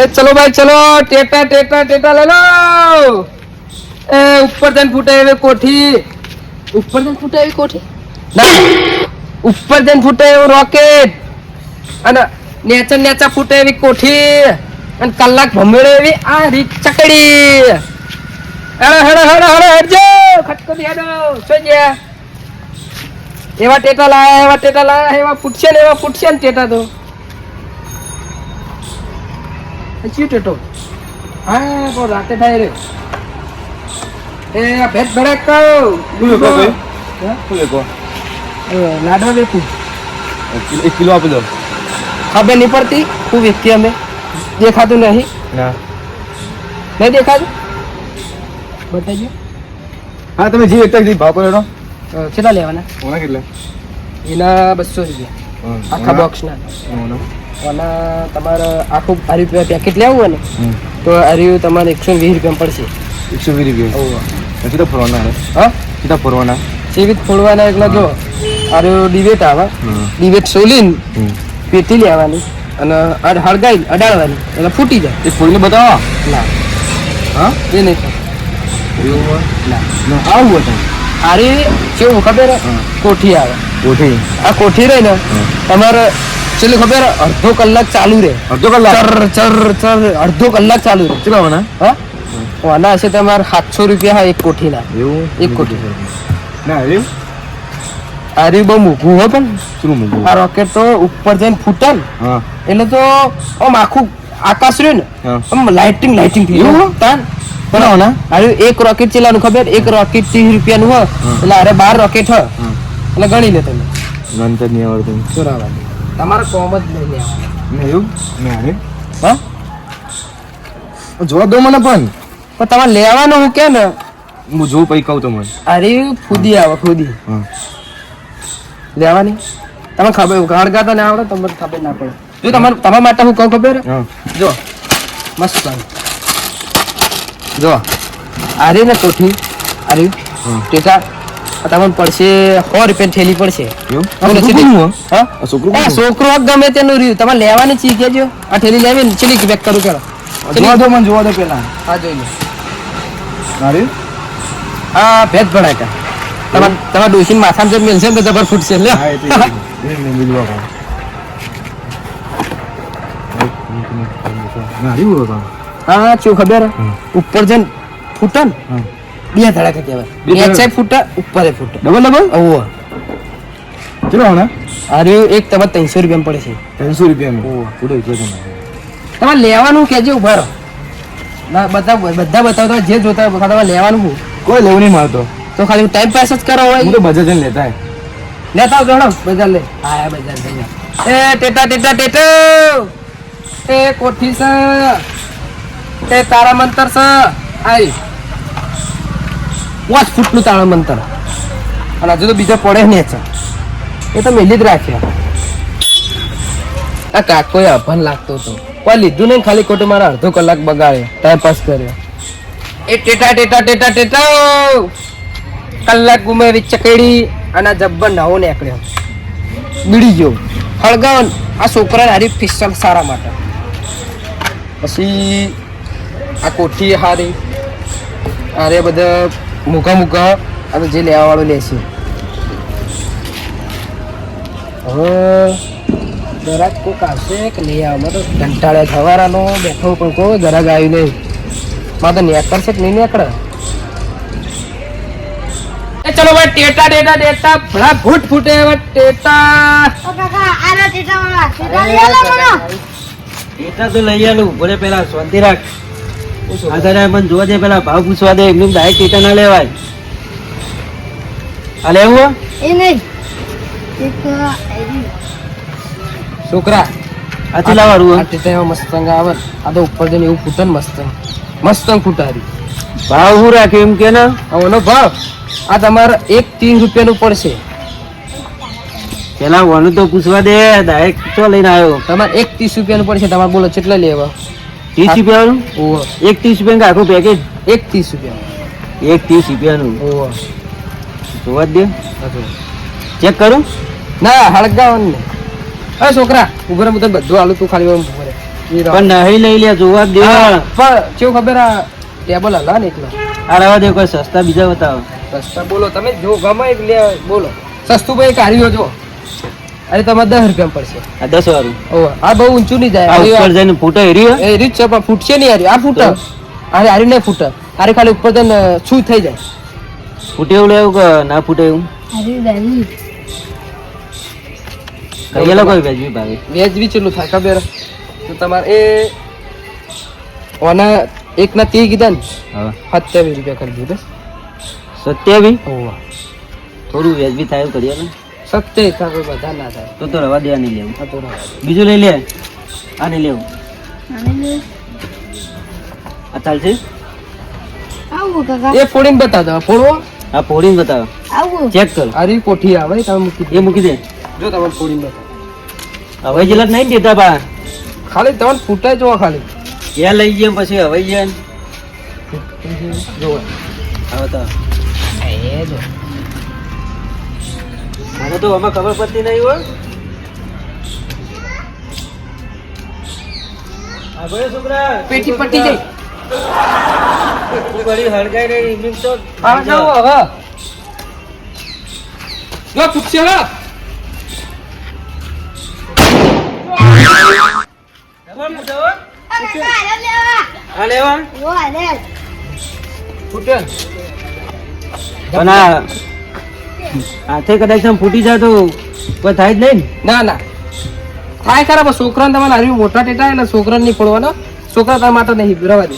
એ ચલો ભાઈ ચલો ટેટા ટેટા ટેટા લે લો. એ ઉપર જઈને ફૂટે એવી કોઠી. ઉપર જઈને ફૂટે એવી કોઠી? ના ઉપર જઈને ફૂટે એવું રોકેટ અને નેચર નેચર ફૂટે એવી કોઠી. અને કલાક ભમેડે એવી આ રીત ચકડી. હેડો હેડો હેડો હેડો હેડજો. ખટકો હેડો. શું એવા ટેટા લાયા એવા ટેટા લાયા એવા ફૂટશે ને એવા ફૂટશે ને ટેટા તો. હજી ટેટો હા પણ રાતે થાય રે એ આ ભેટ ભડક શું લેખો ભાઈ? શું લેખો? લાડવા વેકું એક કિલો- એક કિલો આપી દો ખબર નહીં પડતી હું વેચતી અમે દેખાતું નહીં ના નહીં દેખાતું બતાવજો હા તમે જે એકતા જે ભાવ પડ્યો અ, કેટલા લેવાના ઓના કેટલા એના બસો રૂપિયા આખા બોક્સના આના તમારે આખું રૂપિયા પેકેટ લેવું હોય ને તો આ તમારે એકસો વીસ રૂપિયા પડશે. એકસો વીસ રૂપિયા. ફરવાના હવે હા? કેટલા ફોડવાના સીવીત ફોડવાના એકલા જો આ રહ્યું ડિબેટ આવે. ડિબેટ સોલીન પેટી લેવાની અને અડ- હળગાઈ અડાડવાની એટલે ફૂટી જાય. એ ફોડીને બતાવો. ના. હા? એ નહીં આવું હતું આરે કેવું ખબર? કોઠી આવે. કોઠી. આ કોઠી રહી ને તમારે ચેલી ખબર અડધો કલાક ચાલુ રહે. અડધો કલાક? ચર ચર ચર અડધો કલાક ચાલુ રહે. કેટલા આવવાના હા? આના હશે તમારે સાતસો રૂપિયા હા એક કોઠીના. એવું? એક કોઠી. ના એવું રહ્યું બહુ મૂકવું હો પણ. શું મૂકવું આ રોકેટ તો ઉપર જઈને ફૂટે ને. એટલે તો આમ આખું આકાશ રહ્યું ને આમ લાઇટિંગ લાઇટિંગ થઈ તાન. પણ અરે એક રોકેટ ચેલાનું ખબર એક રોકેટ ત્રીસ રૂપિયાનું હોય એટલે અરે બાર રોકેટ હોય એટલે ગણી લે તમે. ગણતર નહીં આવડતું બરાબર તમારે કોમ જ નહીં એવું? અરે હા? જોવા દો મને પણ. પણ તમારે લેવાનું હું કે ને? હું જોઉં પછી કહું તમને. અરે ખુદી આવે ખુદી. હા. લેવાની? તમે ખબર ગણગાતા ના આવડે તમને ખબર ના પડે. જો તમારે તમારા માટે હું કહું ખબર? જો મસ્ત જો આરે ને કોઠી આરી. ટેટા તમને પડશે સો રૂપિયા થેલી પડશે. છોકરું ગમે તેનું રહ્યું. તમારે લેવાની ચીજ કેજો આ થેલી લેવી ને ચીલી પેક કરું ચાલો. જોવા દો મને જોવા દો પેલા હા જોઈ લો. મારી? હા ભેદ ભડાકા. તમારે તમારા ડોસી માથામાં જે મેલશે ને તો જબર ફૂટશે લે. ના બોલો તમે. હા ચો ખબર? ઉપર જન ફૂટે ને? બે ધડાકા કહેવાય. નીચે ફૂટે ઉપર ફૂટે. Double double? ઓહો ચલો હણા અરે એક તમારે ત્રણસો રૂપિયા પડે છે. ત્રણસો એટલો જ અમારે. તમારે લેવાનું કેજે ઊભા રહો? ના બધા બધા બતાવતા જે જોતા તમારે લેવાનું હું. કોઈ લેવું નહીં મારતો. તો ખાલી ટાઈમ પાસ જ કરો હોય. તો બજાર જઈને લેતા હે. લેતા આવજો હણો બજાર લે. હા બજાર જઈને. એ ટેટા ટેટા ટેટો. એ કોઠી છે એ તારા મંતર છે. આઈ. પાંચ ફૂટનું તારા મંતર. અને હજુ તો બીજો પડે ને છે. એ તો મેલી જ રાખ્યા. આ કાકોએ અભન લાગતો હતો. કોઈ લીધું નહીં, ખાલી ખોટું મારા અડધો કલાક બગાડ્યો. ટાઈમ પાસ કર્યો. એ ટેટા ટેટા ટેટા ટેટા કલાક ગુમાવી ચકેડી અને જબ્બર નવો નીકળ્યો. બીડી ગયો. હળગાવન આ છોકરાને હારી પિસ્તલ સારા માટે. પછી આ કોઠી હારી. અરે બધા મૂકા મૂકા આ જે લેવા વાળો છે હવે જરાક કોક આવશે કે લઈ આવે તો કંટાળે સવારાનો બેઠો પણ કોઈ જરાક આવ્યું નહીં માં તો નેકળશે કે નહીં નેકળે ચલો ભાઈ ટેટા ટેટા ટેટા ભલા ફૂટ ફૂટે હવે ટેટા. ટેટા તો લઈ આલું. ભલે પેલા શાંતિ રાખ. આધારે મને જોવા દે પેલા ભાવ પૂછવા દે એમનું ડાયરેક્ટ ટેટા ના લેવાય. આ લેવું એ નહીં. છોકરા આથી લાવવાનું આ હો? મસ્તંગ આવે. આ તો ઉપર જઈને એવું ફૂટે મસ્તંગ. મસ્તંગ ફૂટારી ભાવ શું રાખ્યું એમ કે ને? આનો ભાવ. આ તમારે એક ત્રીસ રૂપિયાનું પડશે. પેલા ઓનું તો પૂછવા દે ડાયરેક્ટ ચો લઈને આવ્યો? તમારે એક ત્રીસ રૂપિયાનું પડશે. તમારે બોલો કેટલા લેવા? ત્રીસ રૂપિયાનું? ઓહો એક ત્રીસ રૂપિયાનું આખું પેકેજ એક ત્રીસ રૂપિયા એક ત્રીસ રૂપિયાનું? જોવા દે. ચેક કરું. ના હળગાવન ને અરે છોકરા ઉભરે હું બધું આલું તું ખાલી. પણ નહીં લઈ લે જોવા દે. પણ કેવું ખબર આ ટેબલ હલા ને એકલો આ રવા દે કોઈ સસ્તા બીજા બતાવો. સસ્તા બોલો તમે જો ગમે એક લે બોલો. સસ્તું ભાઈ કાર્યો જો અરે તમારે દસ રૂપિયા પડશે. આ દસ વાળું. આ બહુ ઊંચું નહીં જાય. ઉપર જઈને ફૂટે હેરી એ રીત છે પણ ફૂટશે નહીં હારી. આ ફૂટે. અરે હારી નહીં ફૂટે. અરે ખાલી ઉપર જઈને શું થઈ જાય. ફૂટે એવું લેવું કે ના ફૂટે એવું? કઈ લોકો વેજવી ભાવે? વેજવી ચેલું થાય ખબર? તો તમારે એ ઓના એક ના ત્રીસ કીધા ને હા. સત્યાવીસ રૂપિયા કરી દીધું. સત્યાવી ઓવા થોડું વેજવી થાય એવું કરીએ ને. સત્યાવીસ થાય બધા ના થાય. તો તો રવા દે નહીં લેવું. આ તો બીજું લઈ લે. આ લેવું. આ ચાલશે આવું કાકા. એ ફોડીને બતા દો ફોડવો? આ પોડીને બતાવો. આવું. ચેક કરો. અરે કોઠી આવે તમે મૂકી દો. એ મૂકી દે. જો તમે ફોડીને બતાવો. હવે જેલા નહીં દેતા બા. ખાલી તમે ફૂટાય જોવા ખાલી. ક્યાં લઈ જઈએ પછી હવે જઈએ જોવા. હવે તો. એ જો. મને તો આમાં ખબર પડતી નહીં હોય. આ ભાઈ છોકરા પેટી પટી હળગાઈ તો હવે. જો હવે? લેવા. હાથે કદાચ આમ ફૂટી જાય તો કોઈ થાય જ નહીં ના? ના થાય ખરા પણ છોકરાને તમારે હારી મોટા ટેટા એટલે છોકરાને નહીં પડવાનો છોકરા તમારા માટે નહીં રવા દે.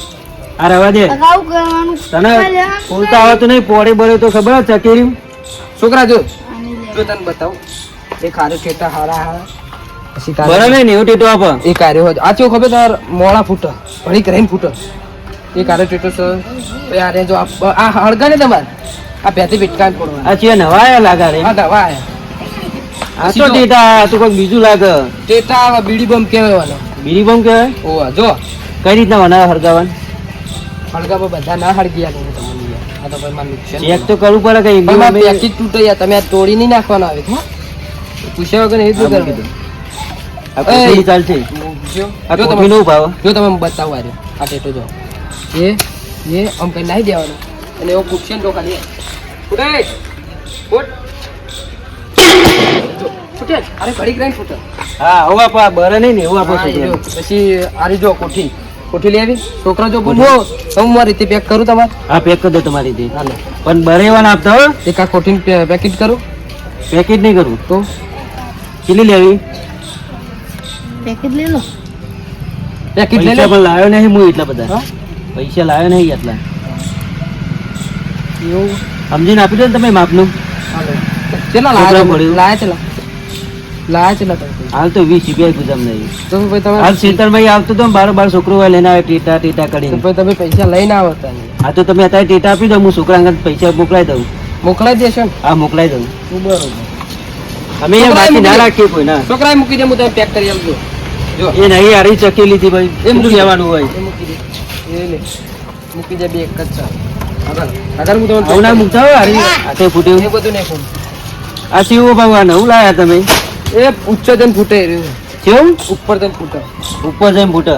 આ રવા દે. આવું તને ફૂલતા આવતું નહીં પોડે બળે તો ખબર જ ચકેરી? છોકરા જો. જો તને બતાવું. એ ખારું ટેટા હારા હારા. તારે- બરાબર નહીં ને એવું ટીટો આપો. એ કાર્ય હોય. આ ખબર તાર મોડા ફૂટ. ભણી રહીને ફૂટ. એ કાર્ય ટેટો સર પછી આ રે જો આ આ હળગા ને તમારે. આ પેથી પીટકાન પડવા આ છે નવાયા લાગે રે. હા દવા આયા આ તો ટીટા તો કોઈક બીજું લાગે. ટેટા બીડી બમ કહેવાનો બીડી બમ કહેવાય? ઓવા જો. કઈ રીતના બનાવે હરગાવન હળગામાં બધા ના હળગી આ તો ભાઈ મારું નુકસાન ચેક તો કરવું પડે કઈ પણ મારે પેકેટ તૂટે યાર તમે આ તોડી નહીં નાખવાનો આવે હો. પૂછ્યા વગર એ તો કરવાનું. આ કોફી ચાલશે. જો આ તમે કોથળીનો ભાવ જો તમે બતાવો આ ટેટો જો. એ એ આમ કઈ નાખી દેવાનું. અને એવો પૂછશે ને તો ખાલી ફૂટે! ફૂટ ફૂટે અરે ઘડીક રહીને ફૂટે. હા હવે આપો બરે નહીં ને એવું આપો હા, એ જો. છોકરાને. પછી આરી જો કોઠી. કોઠી લઈ આવી? છોકરા જો બોલો હું મારી રીતે પેક કરું તમારે? હા પેક કરી દો તમારી રીતે. હાલો પણ બરેવાન આપતા હો. એક આ કોઠી પેકેટ કરું? પેકેટ નહીં કરું. તો? કેટલી લેવી? પેકેટ લઈ લો. પેકેટ લઈ પૈસા પણ લાવ્યો નહીં હું એટલા બધા. હા? પૈસા લાવ્યો નહીં એટલા. એવું. સમજીને આપી દો ને તમે માપનું. ચેલા લાયા પડ્યું લાયા ચેલા લાયા ચેલા હાલ તો વીસ રૂપિયા પૂછામ નહીં તો ભાઈ તમે? હાલ ખેતરમાં આવતો તો બાર બાર છોકરો લઈને આવે ટીટા ટીટા કરીને. ભાઈ તમે પૈસા લઈને આવો આ તો તમે અત્યારે ટીટા આપી દો હું છોકરા અંગત પૈસા મોકલાઈ દઉં. મોકલાઈ દેશો ને. હા મોકલાઈ દઉં. બરોબર. અમે છોકરાએ બાકી ના મૂકી રાખીએ કોઈ ના. છોકરાએ મૂકી દે હું તમે પેક કરી આપજો જો. એ નહીં હારી ચકી લીધી ભાઈ. એમ શું લેવાનું હોય. મૂકી દે. એ લે. મૂકી દે બે એક જ છે આગળ આગળ હું તમને આવું મૂકતા હોય હારી હાથે એ બધું નહીં ફોન આ શિવ ભગવાન નવું લાયા તમે? એ ઉચ્ચ જન ફૂટે રહ્યું. કેવું? ઉપર જન ફૂટે. ઉપર જઈને ફૂટે?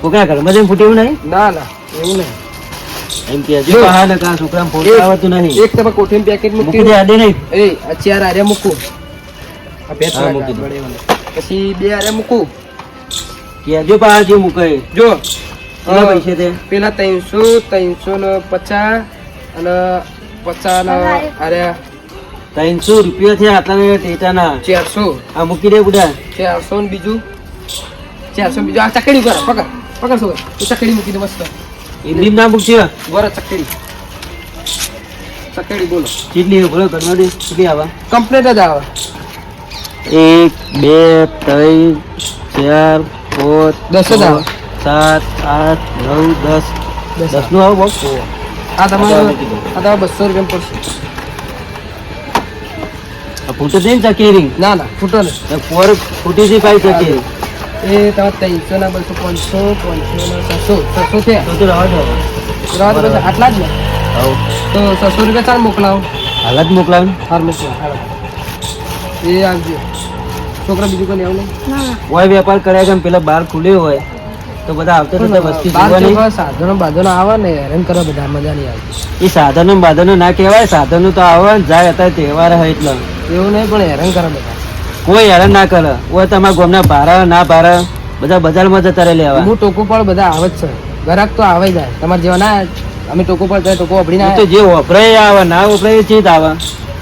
કોકના ઘરમાં જઈને ફૂટ્યું નહીં? ના ના એવું નહીં. એમ કે જો. જો હા ને કા છોકરા ફોડતા આવડતું નહીં. એક તમે કોઠીનું પેકેટ મૂકી દે આડે નહીં. એ આ ચાર આરે મૂકું. આ બે હા, મૂકી દો. પછી બે આરે મૂકું. કેજો પા જે મૂકે. જો કેટલા પૈસા તે? પેલા ત્રણસો ત્રણસો ને પચાસ અને પચાસ ને અરે ત્રણસો રૂપિયા થયા આટલા ટેટાના. ચારસો. આ મૂકી દે બુડા. ચારસો ને બીજું? ચારસો બીજું? આ ચકડી કર પકડ પકડ શું એ ચકડી મૂકી દે મસ્ત. ઇમલી ના મૂકશે બરો ચકડી. ચકડી બોલો. કેટલી બોલો ઘરમાં દે. કેટલી આવા. કમ્પ્લેટ જ આવે. એક બે ત્રણ ચાર પાંચ દસ જ આવે. સાત આઠ નવ દસ. દસ. દસનું આવું બોક્સ આ તમારે આ દો. તમારે બસો રૂપિયા પડશે. આ ફૂટે છે ને ચકેરી? ના ના ફૂટો ને ફોર ફૂટી છે પાઈ ચકેરી. એ તમારે ત્રણસો ના બસો પાંચસો પાંચસો ના છસો છસો થયા તો જો રાત આટલા જ ને. તો છસો રૂપિયા ચાલ મોકલાવો. હાલત મોકલાવ. હાર મોકલાવો હાલો. એ આવજો. છોકરા બીજું કોઈ આવું નહીં? હોય વેપાર કર્યા કેમ પેલા બાર ખુલ્યો હોય. તો બધા આવતા જતા વસ્તી જોવાની. સાધનો બાધનો આવે ને હેરાન કરો બધા મજા નહીં આવતી. એ સાધનો બાધનો ના કહેવાય સાધનો તો આવે ને જાય અત્યારે તહેવાર હોય એટલે. એવું નહીં પણ હેરાન કરે બધા. કોઈ હેરાન ના કરે. હોય તમારા ગોમના ભારા ના ભારા બધા બજારમાં જતા રહે લેવા. હું ટોકો પણ બધા આવે જ છે. ગ્રાહક તો આવે જાય. તમારે જેવા ના અમે ટોકો પર જાય ટોકો અભડી ના તો જે વપરાય આવે ના વપરાય ચીજ આવે.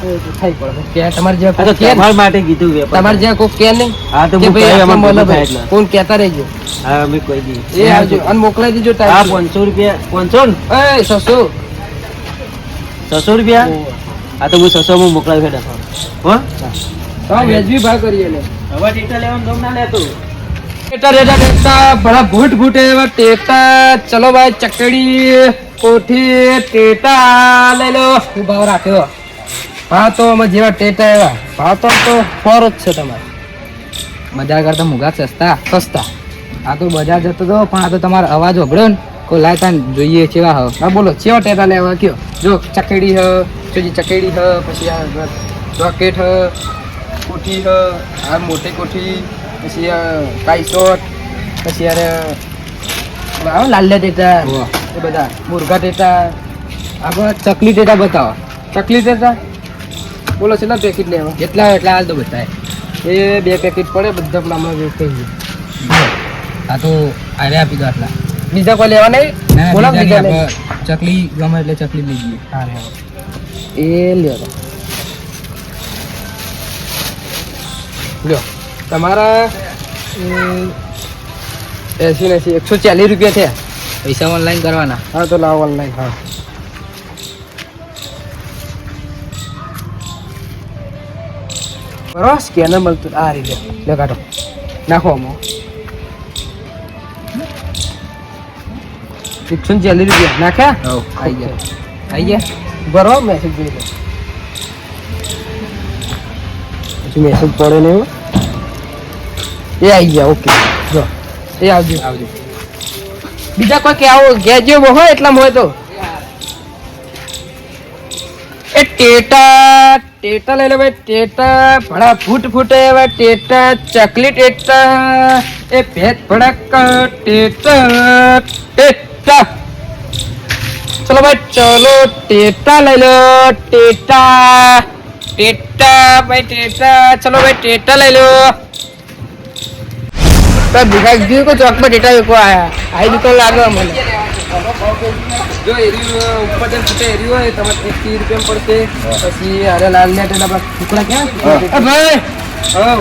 થઈ પડે તમારે જેવા આ તો કોક કે તમારા માટે કીધું તમારે જેવા કોક કે નહીં હા તો ભાઈ કહી આટલું અમારે મળે બધું થાય ભાઈ. એટલે કોણ કહેતા રહેજો. હા અમે કોઈ દી. એ આવજો અને મોકલાઈ દેજો હા પાંચસો રૂપિયા. પાંચસો એ સસો છસો રૂપિયા? હા તો હું છસો માં મોકલાવી ફેડા હો? હા વેજબી ભાવ કરીએ ને. હવે ટીટા લેવાનું ગમ ના લેતું. ટેટા રેટા ટેટા બડા ભૂટ ભૂટે એવા ટેટા ચલો ભાઈ ચકડી કોઠી ટેટા લઈ લો. ભાવ રાખ્યો ભાવ તો અમે જેવા ટેટા એવા. ભાવ તો તો ફોર જ છે તમારે. બજાર કરતા મુગા સસ્તા સસ્તા. આ તો બજાર જતો હતો પણ આ તો તમારો અવાજ વગડ્યો ને કોઈ લાયતા જોઈએ કેવા હ હા બોલો ચેવા ટેટા લેવા કયો? જો ચકેડી હ પછી ચકેડી હ પછી આ જોકેટ હ કોઠી હ આ મોટી કોઠી પછી આ કાઈસોટ પછી યાર આવે લાલ્યા ટેટા એ બધા મુરઘા ટેટા. આગળ ચકલી ટેટા બતાવો. ચકલી ટેટા? બોલો કેટલા પેકેટ લેવા? કેટલા એટલા હાલ તો બતાય એ બે પેકેટ પડે બધા પેલા હમણાં ગયું આ તો આરે આપી દો આટલા. બીજા કોઈ લેવા નહીં? બોલો બીજા ચકલી ગમે એટલે ચકલી લઈ જઈએ હા એ લ્યો. લ્યો. તમારા એસી એસી એકસો ચાલીસ રૂપિયા થયા. પૈસા ઓનલાઈન કરવાના. હા તો લાવો ઓનલાઈન હા. બરોબર સ્કેનર મળતું આ રીતે લે કાઢો નાખો આમાં એકસો ચાલીસ રૂપિયા નાખ્યા આઈ ગયા આઈ ગયા બરો મેસેજ જોઈ લે પછી મેસેજ પડે ને એવું એ આવી ગયા ઓકે જો એ આવજો આવજો બીજા કોઈ કે આવો ગેજે હોય એટલા હોય તો એ ટેટા ટેટા લઈ લે ભાઈ ટેટા ભડા ફૂટ ફૂટે એવા ટેટા ચકલી ટેટા એ ભેદ ભડક ટેટા ટેટા ચલો ભાઈ ચલો ટેટા લઈ લો ટેટા ટેટા ભાઈ ટેટા ચલો ભાઈ ટેટા લઈ લો ભાઈ ભીખા ગયું કો ચોક પર ટેટા વેકો આયા આઈ દુકાન લાગે મને જો એરી ઉપર ફૂટે એરી હોય તમારે એક ત્રીસ રૂપિયા પડશે. પછી અરે લાલ ને ટુકડા ક્યાં ભાઈ! હવ.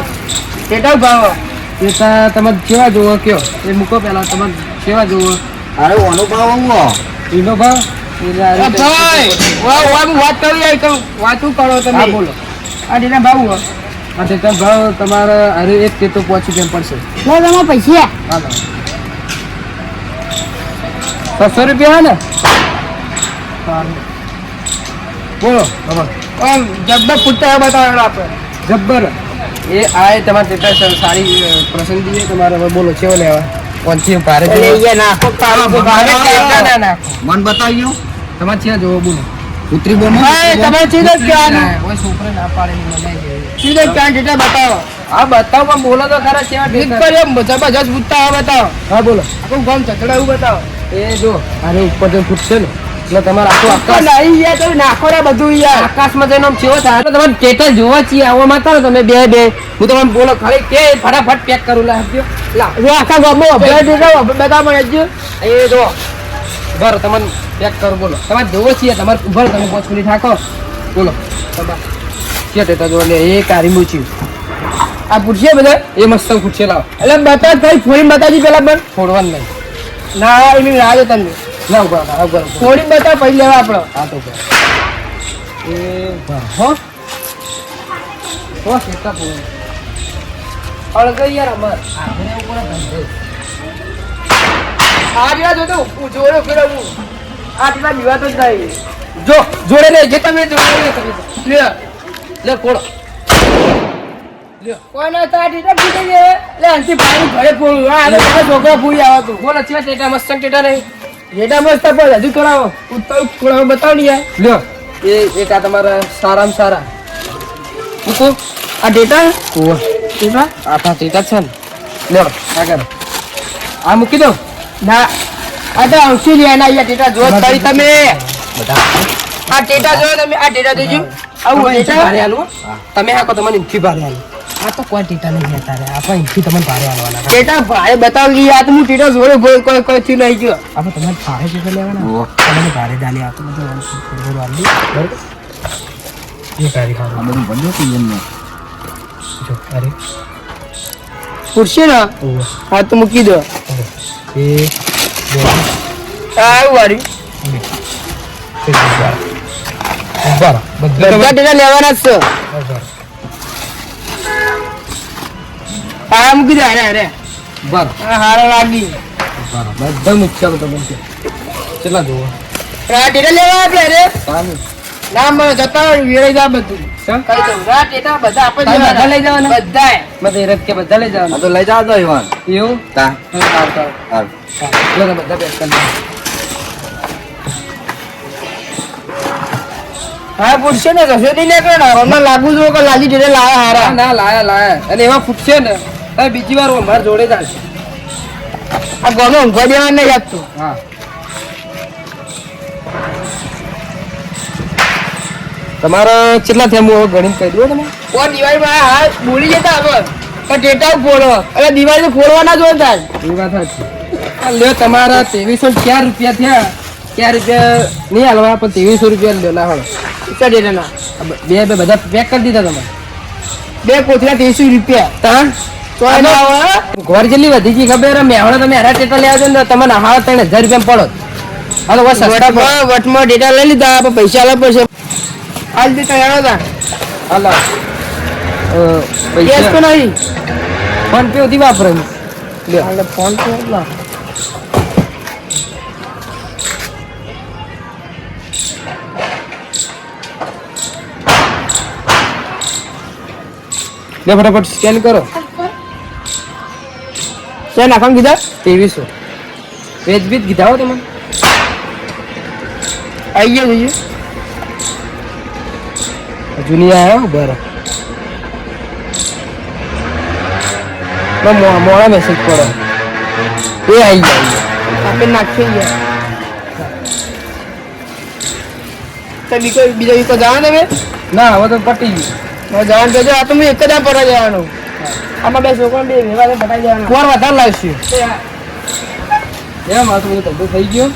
ટેટા ભાવ. ટેટા તમારે કેવા જોવો કયો? એ મૂકો પેલા તમારે કેવા જોવો? અરે ઓનો ભાવ આવો ઈનો ભાવ? ભાઈ! વાહ વાહ વાત કરી આવી તો વાતું કરો તમે. બોલો. આ ટેટા ભાવ હો. આ ટેટા ભાવ તમારે અરે એક તો પહોંચી કેમ પડશે. પૈસા. છસો રૂપિયા ને? બોલો જબ્બર પૂછતા બતાવો આપણે. જબ્બર. એ આ તમારે તેટલા સારી પસંદગી છે તમારે. હવે બોલો કેવો લેવા? કોનથી ભારે. મન બતાવ્યો તમારે ક્યાં જોવો? બોલો. ઉતરી બોલો. તમારે સીધો ક્યાં છોકરો ના પાડે સીધો ક્યાં ટેટા બતાવો. હા બતાવો બોલો તો ખરા કેવા જબરજસ્ત પૂછતા આવે બતાવો. હા બોલો. આખું ગામ ચકડા એવું બતાવો. એ જો આને ઉપર જે ફૂટશે ને. એટલે તમારે આખું આકાશ નહીં યાર તમે નાખો ને બધું યાર. આકાશમાં જઈને આમ છેવો થાય. એટલે તમારે કેટલા જોવા છીએ આવવા માંગતા તમે બે બે. હું તમને બોલો ખાલી કે ફટાફટ પેક કરું લા આપજો. લા જો આખા ગામમાં અભ્યાસ ટેટા બધા હજુ એ જો ઘર તમને પેક કરું બોલો. તમારે જોવો છીએ તમારે ઉભર તમે પોચ થાકો. બોલો. તમારે કે જોવા લે એ કારી મૂચ્યું આ પૂછીએ બધા? એ મસ્ત પૂછીએ લાવો. એટલે બતા ભાઈ ફોડી બતાજી પેલા પણ. ફોડવાનું નહીં. ના એની રાહ જો ના ઊભા ઊભા ઊભા થોડી બતાવ પછી લેવા આપણો હા તો ઊભા. એ. હો. હો. ફોડવાનું. અળગાઈ યાર અમાર. આપણે ઉપર ધંધો. આ જો તો જોડે ફેરવવું આ ટેટા વિવાદ જ નહીં જો જોડે લે જે તમે જોડે લે તમે લે. લે. કોળો કોઈ તો ફૂટી ગયે? એટલે અંતિ પાણી ઘરે ફોડું આ તારા છોકરા ફૂઈ આવે તું. બોલો છે ટેટા મસ્ત ટેટા નહીં. ટેટા મસ્ત પણ હજુ કરાવો ઉત્તર ખોળામાં બતાવ ને યાર. લ્યો. એ એક તમારા સારામાં સારા. મૂકો આ ટેટા? આ તો ટેટા છે ને. લ્યો આગળ આ મૂકી દો. ના. આ તો આવશે લે એના અહીંયા ટેટા જો તારી તમે. આ ટેટા જો તમે. આ ટેટા જોજો આવું તમે ટેટા? ભારે આલો તમે હાકો તમને ભારે આલો આ તો કોઈ ટીટા નહીં લેતા રે. આપણે અહીંથી તમને ભારે આવવાના ટેટા ભાઈ બતાવી આ તો હું ટેટા જોડે કોઈ કોઈ કોઈ થી નહીં ગયો આપણે તમારે ભારે ટેટા લેવાના તમને ભારે ડાલી આ તો બધું આલી બરાબર? એ આ ખાવા. બધું બંધ હતું એમને. જો અરે. પૂછશે ને? હા તો મૂકી દો. એ આવું વાળી બધા ટેટા લેવાના જ છે. આ મૂકી દે અરે અરે. ઊભા હારા લાગી. રહો. બધા મૂક્યા તો બનશે. કેટલા જોવો? ટેટા લેવા આપે અરે ના મને જતા વેરાઈ જા બધું. બધા આપણે લઈ જવાના? બધાય મત એ રથ કે બધા લઈ આ જવાના તો લઈ જાવ તો ઈવાન. એવું? તા. હા, બધા પેક કરી હા પૂછશે ને કશો નહીં નીકળે ને લાગુ જો કે લાલી ટેટા લાયા ના હારા. ના લાયા લાયા. અને એમાં ફૂટશે ને. હવે બીજી વાર અમારા જોડે જ આવશે. આ ગમે ઊંઘવા દેવા નહીં આપતું હા. તમારે કેટલા થયા? હું હવે કહી દઉં તમે ઓ દિવાળીમાં હા બોલી જતા હવે. પણ ડેટા ખોલો. એટલે દિવાળી ફોડવાના જ હોય એ વાત સાચી. લ્યો તમારા ત્રેવીસો ચાર રૂપિયા થયા. ચાર રૂપિયા નહીં હાલવા પણ ત્રેવીસો રૂપિયા લ્યો ના એટલા કેટલા આ બ- બે બે બધા પેક કરી દીધા તમે બે કોથળા ત્રેવીસો રૂપિયા. ત્રણ ઘર જેટલી વધી ગઈ ખબર? હવે તમે હરા ટેટા લેવા છો ને તમને હા ત્રણ હજાર રૂપિયા પડો. હાલો બસ સસ્તા વટમાં ડેટા લઈ લીધા આપણે પૈસા આલવા પડશે. આજ દે તૈયાર હતા. હાલો. પૈસા તો નહીં. ફોન પે ઉધી વાપરે. લ્યો ફોન પે એટલા લે ફટાફટ સ્કેન કરો. છે નાખવાનું કીધા? ત્રેવીસો વેજ બીજ કીધા હો તમે આવી ગયો જઈએ. હજુ નહીં આવ્યો બરો મોડા મેસેજ પડો. એ આવી ગયા આપણે નાખી ગયા બીજો બીજો બીજો જવાનું તમે? ના હવે તો પટી ગયું. હવે જવાનું તો આ તો હું એક જ આ પડવા જવાનું. આમાં બે છોકરા બે ભેગા પટાઈ જવાના ફોર વધારે લાવશું? એમ આ બધું ધંધો થઈ ગયો.